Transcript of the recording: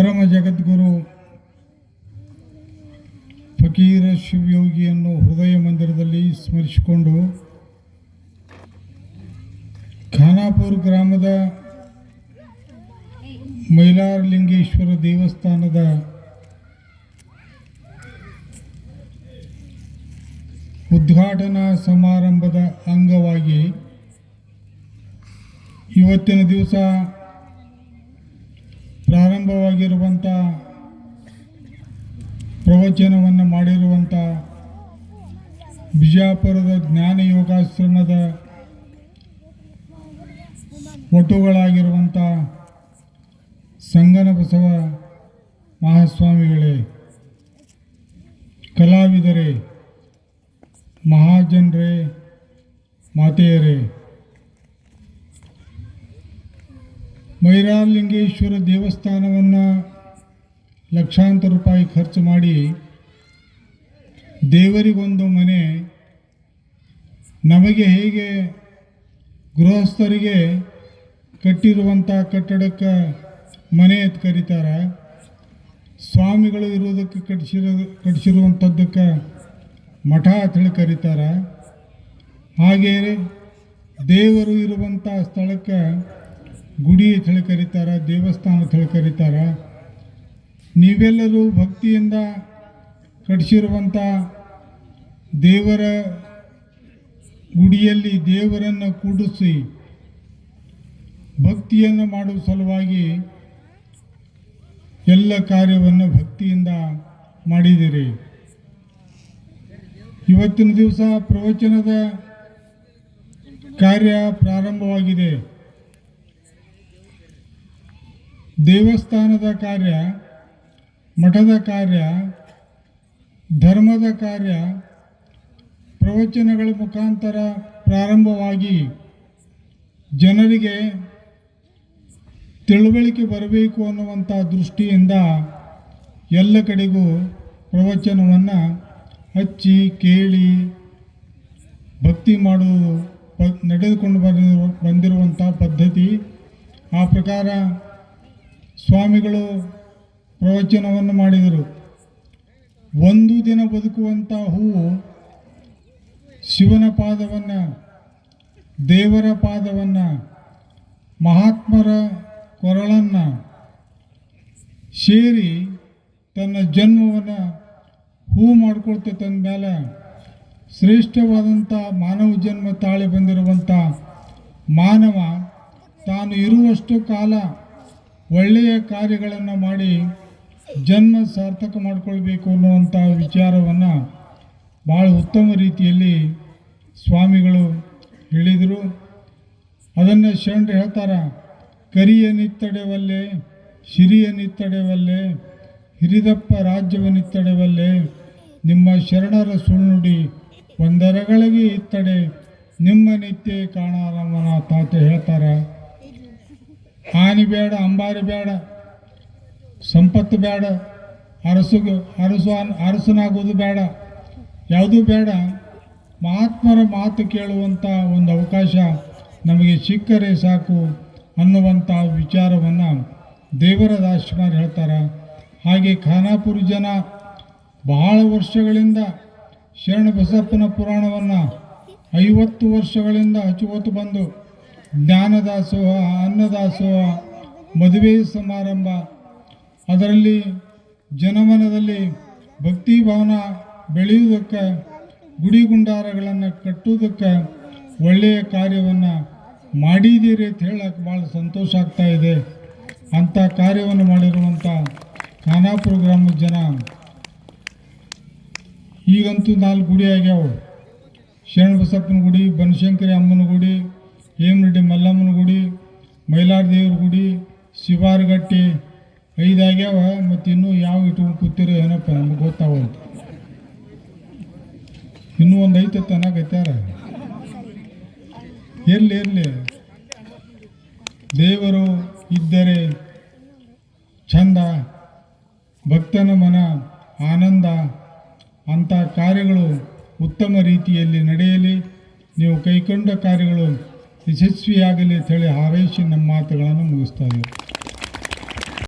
ಪರಮ ಜಗದ್ಗುರು ಫಕೀರ ಶಿವಯೋಗಿಯನ್ನು ಹೃದಯ ಮಂದಿರದಲ್ಲಿ ಸ್ಮರಿಸಿಕೊಂಡು ಖಾನಾಪುರ ಗ್ರಾಮದ ಮೈಲಾರಲಿಂಗೇಶ್ವರ ದೇವಸ್ಥಾನದ ಉದ್ಘಾಟನಾ ಸಮಾರಂಭದ ಅಂಗವಾಗಿ ಇವತ್ತಿನ ದಿವಸ ಪ್ರಾರಂಭವಾಗಿರುವಂಥ ಪ್ರವಚನವನ್ನು ಮಾಡಿರುವಂಥ ಬಿಜಾಪುರದ ಜ್ಞಾನ ಯೋಗಾಶ್ರಮದ ಒಟುಗಳಾಗಿರುವಂಥ ಸಂಗನ ಬಸವ ಮಹಾಸ್ವಾಮಿಗಳೇ ಕಲಾವಿದರೇ ಮಹಾಜನರೇ ಮಾತೆಯರೇ ಮೈರಾಲಿಂಗೇಶ್ವರ ದೇವಸ್ಥಾನವನ್ನು ಲಕ್ಷಾಂತರ ರೂಪಾಯಿ ಖರ್ಚು ಮಾಡಿ ದೇವರಿಗೊಂದು ಮನೆ ನಮಗೆ ಹೇಗೆ ಗೃಹಸ್ಥರಿಗೆ ಕಟ್ಟಿರುವಂಥ ಕಟ್ಟಡಕ್ಕೆ ಮನೆ ಅಂತ ಕರೀತಾರೆ. ಸ್ವಾಮಿಗಳು ಇರೋದಕ್ಕೆ ಕಟ್ಟಿಸಿರೋ ಕಟ್ಟಿಸಿರುವಂಥದ್ದಕ್ಕೆ ಮಠ ಅಂತ ಹೇಳಿ ಕರೀತಾರೆ. ಹಾಗೆಯೇ ದೇವರು ಇರುವಂಥ ಸ್ಥಳಕ್ಕೆ ಗುಡಿ ಹೇಳಿ ಕರೀತಾರೆ ದೇವಸ್ಥಾನ ಹೇಳಿ ಕರೀತಾರೆ ನೀವೆಲ್ಲರೂ ಭಕ್ತಿಯಿಂದ ಕಟ್ಟಿಸಿರುವಂಥ ದೇವರ ಗುಡಿಯಲ್ಲಿ ದೇವರನ್ನು ಕೂಡಿಸಿ ಭಕ್ತಿಯನ್ನು ಮಾಡುವ ಸಲುವಾಗಿ ಎಲ್ಲ ಕಾರ್ಯವನ್ನು ಭಕ್ತಿಯಿಂದ ಮಾಡಿದಿರಿ. ಇವತ್ತಿನ ದಿವಸ ಪ್ರವಚನದ ಕಾರ್ಯ ಪ್ರಾರಂಭವಾಗಿದೆ. ದೇವಸ್ಥಾನದ ಕಾರ್ಯ, ಮಠದ ಕಾರ್ಯ, ಧರ್ಮದ ಕಾರ್ಯ, ಪ್ರವಚನಗಳ ಮುಖಾಂತರ ಪ್ರಾರಂಭವಾಗಿ ಜನರಿಗೆ ತಿಳುವಳಿಕೆ ಬರಬೇಕು ಅನ್ನುವಂಥ ದೃಷ್ಟಿಯಿಂದ ಎಲ್ಲ ಕಡೆಗೂ ಪ್ರವಚನವನ್ನು ಹಚ್ಚಿ, ಕೇಳಿ, ಭಕ್ತಿ ಮಾಡುವುದು ನಡೆದುಕೊಂಡು ಬಂದಿರುವ, ಬಂದಿರುವಂಥ ಪದ್ಧತಿ ಆ ಪ್ರಕಾರ ಸ್ವಾಮಿಗಳು ಪ್ರವಚನವನ್ನು ಮಾಡಿದರು. ಒಂದು ದಿನ ಬದುಕುವಂಥ ಹೂವು ಶಿವನ ಪಾದವನ್ನು, ದೇವರ ಪಾದವನ್ನು, ಮಹಾತ್ಮರ ಕೊರಳನ್ನು ಸೇರಿ ತನ್ನ ಜನ್ಮವನ್ನು ಹೂ ಮಾಡ್ಕೊಳ್ತೈತೆ ಅಂದಮೇಲೆ ಶ್ರೇಷ್ಠವಾದಂಥ ಮಾನವ ಜನ್ಮ ತಾಳಿ ಬಂದಿರುವಂಥ ಮಾನವ ತಾನು ಇರುವಷ್ಟು ಕಾಲ ಒಳ್ಳೆಯ ಕಾರ್ಯಗಳನ್ನು ಮಾಡಿ ಜನ್ಮ ಸಾರ್ಥಕ ಮಾಡಿಕೊಳ್ಬೇಕು ಅನ್ನುವಂಥ ವಿಚಾರವನ್ನು ಭಾಳ ಉತ್ತಮ ರೀತಿಯಲ್ಲಿ ಸ್ವಾಮಿಗಳು ಹೇಳಿದರು. ಅದನ್ನು ಶರಣರು ಹೇಳ್ತಾರೆ, ಕರಿಯ ನಿತ್ತಡೆವಲ್ಲೆ ಸಿರಿಯ ನಿತ್ತಡೆವಲ್ಲೆ, ಹಿರಿದಪ್ಪ ರಾಜ್ಯವನ್ನಿತ್ತಡೆವಲ್ಲೆ ನಿಮ್ಮ ಶರಣರ ಸುಳ್ಳುಡಿ ಒಂದರಗಳಿಗೆ ಇತ್ತಡೆ, ನಿಮ್ಮ ನಿತ್ಯ ಕಾಣಾರಮ್ಮನ ತಾತ ಹೇಳ್ತಾರೆ. ಹಾನಿ ಬೇಡ, ಅಂಬಾರಿ ಬೇಡ, ಸಂಪತ್ತು ಬೇಡ, ಅರಸು ಅರಸು ಅರಸನಾಗೋದು ಬೇಡ, ಯಾವುದೂ ಬೇಡ. ಮಹಾತ್ಮರ ಮಾತು ಕೇಳುವಂಥ ಒಂದು ಅವಕಾಶ ನಮಗೆ ಸಿಕ್ಕರೆ ಸಾಕು ಅನ್ನುವಂಥ ವಿಚಾರವನ್ನು ದೇವರ ರಾಜ್ಕುಮಾರ್ ಹೇಳ್ತಾರೆ. ಹಾಗೆ ಖಾನಾಪುರ ಜನ ಬಹಳ ವರ್ಷಗಳಿಂದ ಶರಣ ಬಸಪ್ಪನ ಪುರಾಣವನ್ನು ಐವತ್ತು ವರ್ಷಗಳಿಂದ ಹಚ್ಚುವತ್ತು ಬಂದು ಜ್ಞಾನದಾಸೋಹ, ಅನ್ನದಾಸೋಹ, ಮದುವೆ ಸಮಾರಂಭ. ಅದರಲ್ಲಿ ಜನಮನದಲ್ಲಿ ಭಕ್ತಿ ಭಾವನ ಬೆಳೆಯುವುದಕ್ಕೆ, ಗುಡಿ ಗುಂಡಾರಗಳನ್ನು ಕಟ್ಟುವುದಕ್ಕೆ ಒಳ್ಳೆಯ ಕಾರ್ಯವನ್ನು ಮಾಡಿದ್ದೀರಿ ಅಂತ ಹೇಳಕ್ಕೆ ಭಾಳ ಸಂತೋಷ ಆಗ್ತಾ ಇದೆ. ಅಂಥ ಕಾರ್ಯವನ್ನು ಮಾಡಿರುವಂಥ ಖಾನಾಪುರ ಗ್ರಾಮದ ಜನ ಈಗಂತೂ ನಾಲ್ಕು ಗುಡಿ ಆಗ್ಯಾವು. ಶರಣ ಬಸಪ್ಪನ ಗುಡಿ, ಬನಶಂಕರಿ ಅಮ್ಮನ ಗುಡಿ ಹೇಮರೆಡ್ಡಿ ಮಲ್ಲಮ್ಮನ ಗುಡಿ, ಮೈಲಾರ ದೇವ್ರ ಗುಡಿ, ಶಿವಾರಗಟ್ಟಿ ಐದಾಗ್ಯಾವ ಮತ್ತು ಇನ್ನೂ ಯಾವ ಇಟ್ಕೊಂಡು ಕೂತಿರೋ ಏನಪ್ಪ ನಮ್ಗೆ ಗೊತ್ತಾವ ಇನ್ನೂ ಒಂದು ಐತೆ ಅನ್ನಕತ್ಯಾರ ಎಲ್ಲಿ ಎಲ್ಲಿ ದೇವರು ಇದ್ದರೆ ಚಂದ, ಭಕ್ತನ ಮನ ಆನಂದ, ಅಂಥ ಕಾರ್ಯಗಳು ಉತ್ತಮ ರೀತಿಯಲ್ಲಿ ನಡೆಯಲಿ. ನೀವು ಕೈಕೊಂಡ ಕಾರ್ಯಗಳು ಯಶಸ್ವಿಯಾಗಲಿ ಅಂತ ಹೇಳಿ ಹಾರೈಸಿ ನಮ್ಮ ಮಾತುಗಳನ್ನು ಮುಗಿಸ್ತಾ ಇದ್ದೀವಿ.